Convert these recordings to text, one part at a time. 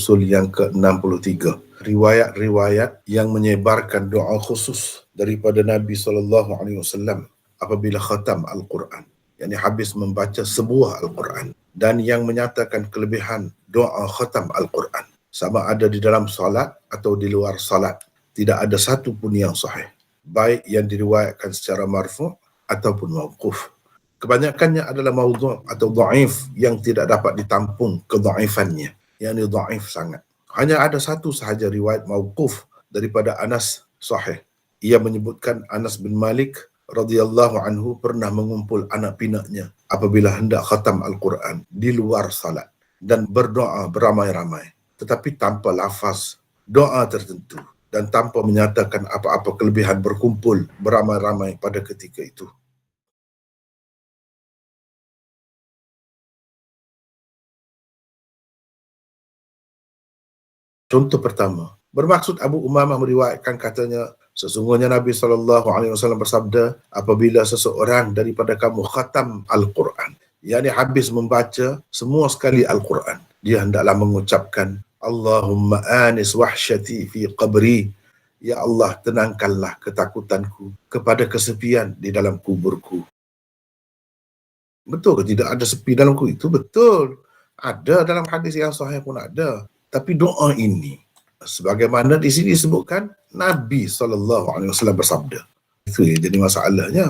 usul yang ke-63. Riwayat-riwayat yang menyebarkan doa khusus daripada Nabi sallallahu alaihi wasallam apabila khatam al-Quran. Yakni habis membaca sebuah al-Quran dan yang menyatakan kelebihan doa khatam al-Quran. Sama ada di dalam solat atau di luar solat. Tidak ada satu pun yang sahih. Baik yang diriwayatkan secara marfu ataupun mauquf. Kebanyakannya adalah maudhu' atau dhaif yang tidak dapat ditampung kedhaifannya yakni dhaif sangat hanya ada satu sahaja riwayat mauquf daripada Anas sahih. Ia menyebutkan Anas bin Malik radhiyallahu anhu pernah mengumpul anak pinaknya apabila hendak khatam Al-Quran di luar salat dan berdoa beramai-ramai tetapi tanpa lafaz doa tertentu dan tanpa menyatakan apa-apa kelebihan berkumpul beramai-ramai pada ketika itu. Contoh pertama, bermaksud Abu Umamah meriwayatkan katanya sesungguhnya Nabi saw bersabda apabila seseorang daripada kamu khatam Al-Quran yakni habis membaca semua sekali Al-Quran dia hendaklah mengucapkan Allahumma anis wahsyati fi qabri Ya Allah tenangkanlah ketakutanku kepada kesepian di dalam kuburku. Betul ke tidak ada sepi dalam kubur itu? Betul. Ada dalam hadis yang sahih pun ada. Tapi doa ini sebagaimana di sini disebutkan Nabi SAW bersabda. Itu yang jadi masalahnya.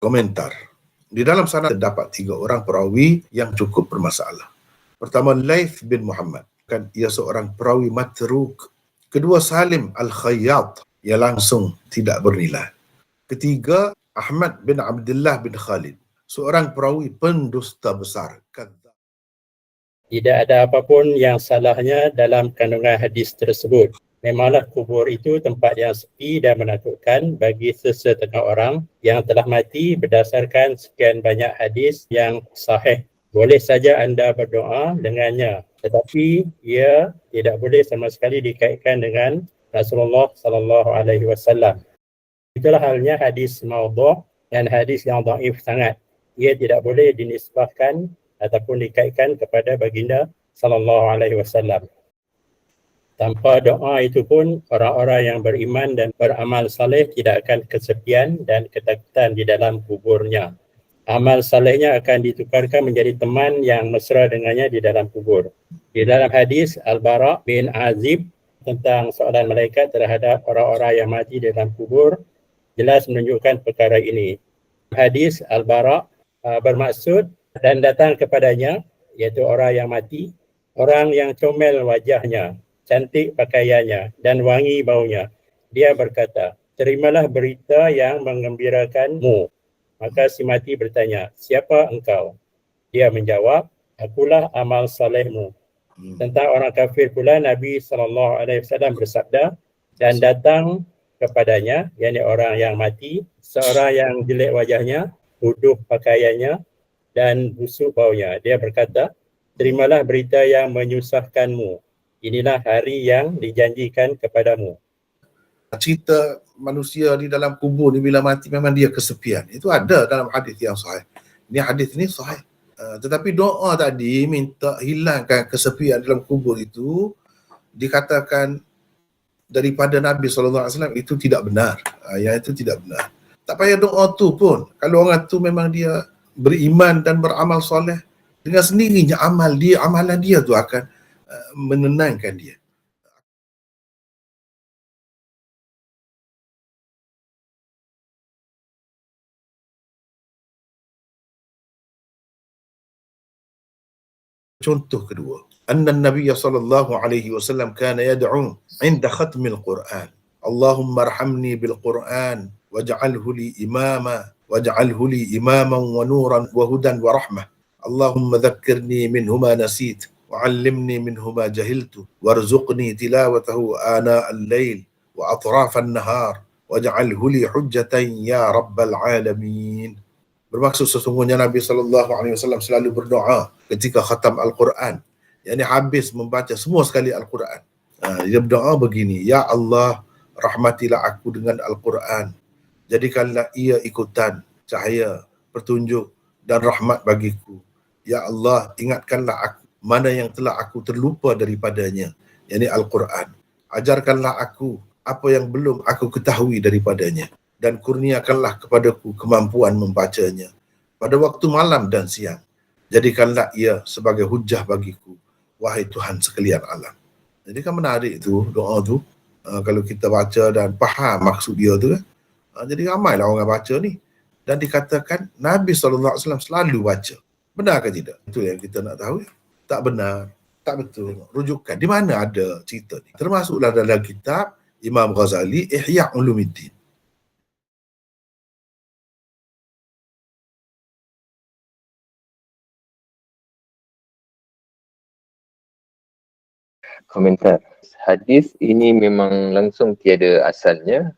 Komentar. Di dalam sana terdapat tiga orang perawi yang cukup bermasalah. Pertama, Laith bin Muhammad. Kan ia seorang perawi matruk. Kedua, Salim Al-Khayyat. Ia langsung tidak bernilai. Ketiga, Ahmad bin Abdullah bin Khalid, seorang perawi pendusta besar. Tidak ada apapun yang salahnya dalam kandungan hadis tersebut. Memanglah kubur itu tempat yang sepi dan menakutkan bagi sesetengah orang yang telah mati berdasarkan sekian banyak hadis yang sahih. Boleh saja anda berdoa dengannya tetapi ia tidak boleh sama sekali dikaitkan dengan Rasulullah sallallahu alaihi wasallam. Itulah halnya hadis maudhu' dan hadis yang dhaif sangat. Ia tidak boleh dinisbahkan ataupun dikaitkan kepada baginda sallallahu alaihi wasallam. Tanpa doa itu pun orang-orang yang beriman dan beramal saleh tidak akan kesepian dan ketakutan di dalam kuburnya. Amal salehnya akan ditukarkan menjadi teman yang mesra dengannya di dalam kubur. Di dalam hadis Al-Bara bin Azib tentang soalan malaikat terhadap orang-orang yang mati di dalam kubur, jelas menunjukkan perkara ini. Hadis Al-Bara uh, bermaksud dan datang kepadanya iaitu orang yang mati, orang yang comel wajahnya, cantik pakaiannya dan wangi baunya. Dia berkata, terimalah berita yang mengembirakanmu. Maka si mati bertanya, siapa engkau? Dia menjawab, akulah amal salehmu. Hmm. Tentang orang kafir pula Nabi SAW bersabda dan datang kepadanya, yakni orang yang mati, seorang yang jelek wajahnya, huduh pakaiannya dan busuk baunya. Dia berkata, terimalah berita yang menyusahkanmu. Inilah hari yang dijanjikan kepadamu. Cerita manusia di dalam kubur ni bila mati memang dia kesepian. Itu ada dalam hadis yang sahih. Ini hadis ini sahih. Uh, tetapi doa tadi minta hilangkan kesepian dalam kubur itu dikatakan daripada Nabi SAW itu tidak benar. Uh, yang itu tidak benar. Tak payah doa tu pun. Kalau orang tu memang dia beriman dan beramal soleh, dengan sendirinya amal dia, amalan dia tu akan uh, menenangkan dia. Contoh kedua, أن النبي صلى الله عليه وسلم كان يدعو عند ختم القرآن. اللهم ارحمني بالقرآن واجعله لي إماما واجعله لي إماما ونورا وهدى ورحمة. اللهم ذكرني منهما نسيت وعلمني منهما جهلت وارزقني تلاوته آناء الليل وأطراف النهار واجعله لي حجة يا رب العالمين. Bermaksud sesungguhnya Nabi الله Alaihi Wasallam selalu berdoa ketika khatam Al-Quran. Yakni habis membaca semua sekali al-Quran uh, dia berdoa begini ya Allah rahmatilah aku dengan al-Quran Jadikanlah ia ikutan cahaya, petunjuk dan rahmat bagiku. Ya Allah, ingatkanlah aku mana yang telah aku terlupa daripadanya, yakni Al-Quran. Ajarkanlah aku apa yang belum aku ketahui daripadanya dan kurniakanlah kepadaku kemampuan membacanya pada waktu malam dan siang. Jadikanlah ia sebagai hujah bagiku, wahai Tuhan sekalian alam. Jadi kan menarik tu doa tu. Uh, kalau kita baca dan faham maksud dia tu kan. Uh, jadi ramailah orang baca ni. Dan dikatakan Nabi SAW selalu baca. Benar ke tidak? Itu yang kita nak tahu. Tak benar. Tak betul. Rujukan. Di mana ada cerita ni? Termasuklah dalam kitab Imam Ghazali Ihya Ulumuddin. Komentar. Hadis ini memang langsung tiada asalnya.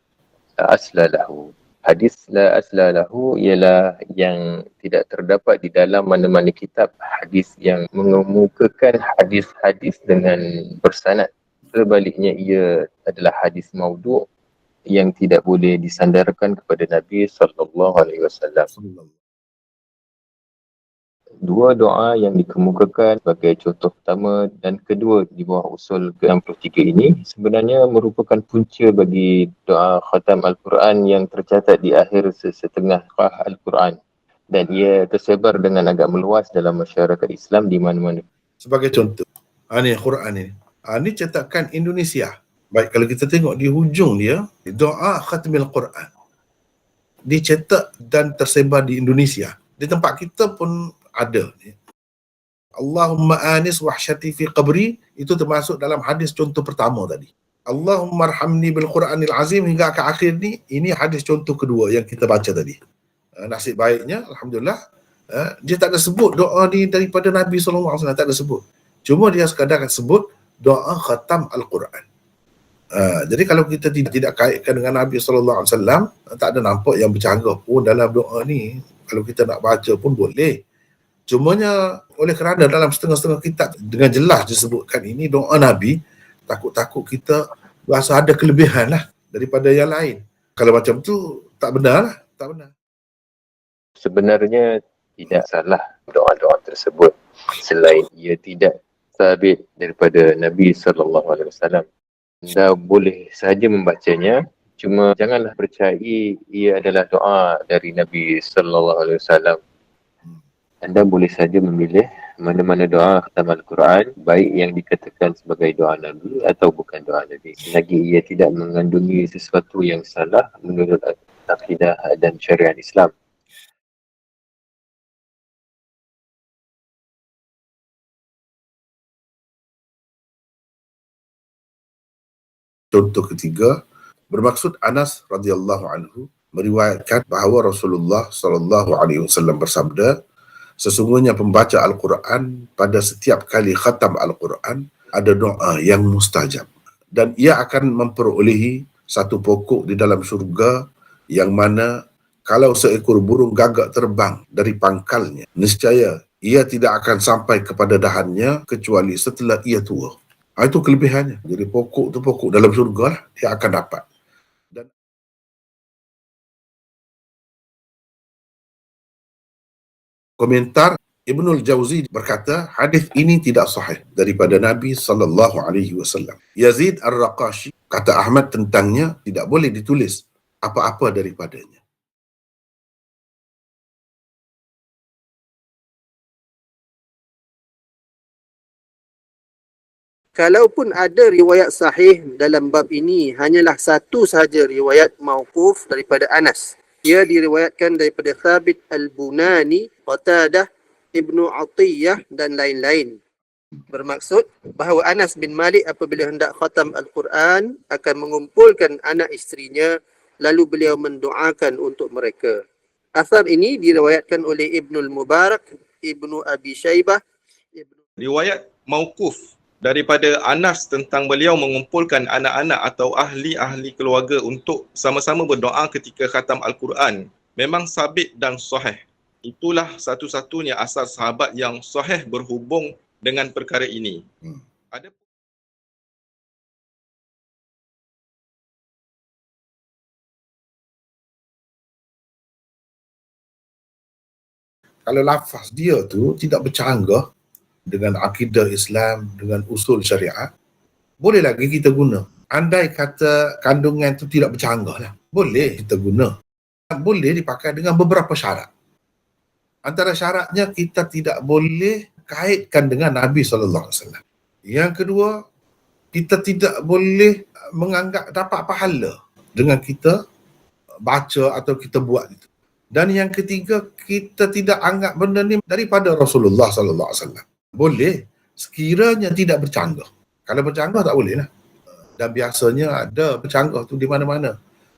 Aslalahu. Hadis la aslalahu ialah yang tidak terdapat di dalam mana-mana kitab hadis yang mengemukakan hadis-hadis dengan bersanad. Sebaliknya ia adalah hadis maudhu' yang tidak boleh disandarkan kepada Nabi sallallahu alaihi wasallam dua doa yang dikemukakan sebagai contoh pertama dan kedua di bawah usul ke-63 ini sebenarnya merupakan punca bagi doa khatam Al-Quran yang tercatat di akhir setengah qah Al-Quran dan ia tersebar dengan agak meluas dalam masyarakat Islam di mana-mana. Sebagai contoh, ha, ni Quran ini. Ha, ni cetakan Indonesia. Baik, kalau kita tengok di hujung dia, doa khatamil Quran. Dicetak dan tersebar di Indonesia. Di tempat kita pun ada. Allahumma anis wahsyati fi qabri itu termasuk dalam hadis contoh pertama tadi. Allahumma arhamni bil Quranil azim hingga ke akhir ni ini hadis contoh kedua yang kita baca tadi. Uh, nasib baiknya alhamdulillah uh, dia tak ada sebut doa ni daripada Nabi wasallam tak ada sebut. Cuma dia sekadar sebut doa khatam al-Quran. Uh, jadi kalau kita tidak tidak kaitkan dengan Nabi sallallahu alaihi wasallam tak ada nampak yang bercanggah pun dalam doa ni kalau kita nak baca pun boleh. Cumanya oleh kerana dalam setengah-setengah kitab dengan jelas disebutkan ini doa Nabi, takut-takut kita rasa ada kelebihan lah daripada yang lain. Kalau macam tu tak benar lah, tak benar. Sebenarnya tidak salah doa-doa tersebut selain ia tidak sabit daripada Nabi sallallahu alaihi wasallam. Anda boleh saja membacanya cuma janganlah percayai ia adalah doa dari Nabi sallallahu alaihi wasallam anda boleh saja memilih mana-mana doa khatam Al-Quran baik yang dikatakan sebagai doa Nabi atau bukan doa Nabi. Selagi ia tidak mengandungi sesuatu yang salah menurut akidah dan syariat Islam. Contoh ketiga, bermaksud Anas radhiyallahu anhu meriwayatkan bahawa Rasulullah sallallahu alaihi wasallam bersabda, sesungguhnya pembaca Al-Quran pada setiap kali khatam Al-Quran ada doa yang mustajab dan ia akan memperolehi satu pokok di dalam syurga yang mana kalau seekor burung gagak terbang dari pangkalnya niscaya ia tidak akan sampai kepada dahannya kecuali setelah ia tua. Ha, itu kelebihannya. Jadi pokok tu pokok dalam syurga lah, dia akan dapat. Komentar Ibnul Jauzi berkata hadis ini tidak sahih daripada Nabi sallallahu alaihi wasallam. Yazid Ar-Raqashi kata Ahmad tentangnya tidak boleh ditulis apa-apa daripadanya. Kalaupun ada riwayat sahih dalam bab ini hanyalah satu sahaja riwayat mauquf daripada Anas ia diriwayatkan daripada Thabit Al-Bunani, Qatadah, Ibnu Atiyah dan lain-lain. Bermaksud bahawa Anas bin Malik apabila hendak khatam Al-Quran akan mengumpulkan anak isterinya lalu beliau mendoakan untuk mereka. Asar ini diriwayatkan oleh Ibnu Mubarak, Ibnu Abi Shaybah, Ibnu Riwayat mauquf daripada Anas tentang beliau mengumpulkan anak-anak atau ahli-ahli keluarga untuk sama-sama berdoa ketika khatam Al-Quran memang sabit dan sahih. Itulah satu-satunya asal sahabat yang sahih berhubung dengan perkara ini. Hmm. Ada Kalau lafaz dia tu tidak bercanggah, dengan akidah Islam, dengan usul syariat, boleh lagi kita guna. Andai kata kandungan tu tidak bercanggah lah. Boleh kita guna. Boleh dipakai dengan beberapa syarat. Antara syaratnya kita tidak boleh kaitkan dengan Nabi SAW. Yang kedua, kita tidak boleh menganggap dapat pahala dengan kita baca atau kita buat itu. Dan yang ketiga, kita tidak anggap benda ni daripada Rasulullah wasallam. Boleh sekiranya tidak bercanggah. Kalau bercanggah tak boleh lah. Dan biasanya ada bercanggah tu di mana-mana.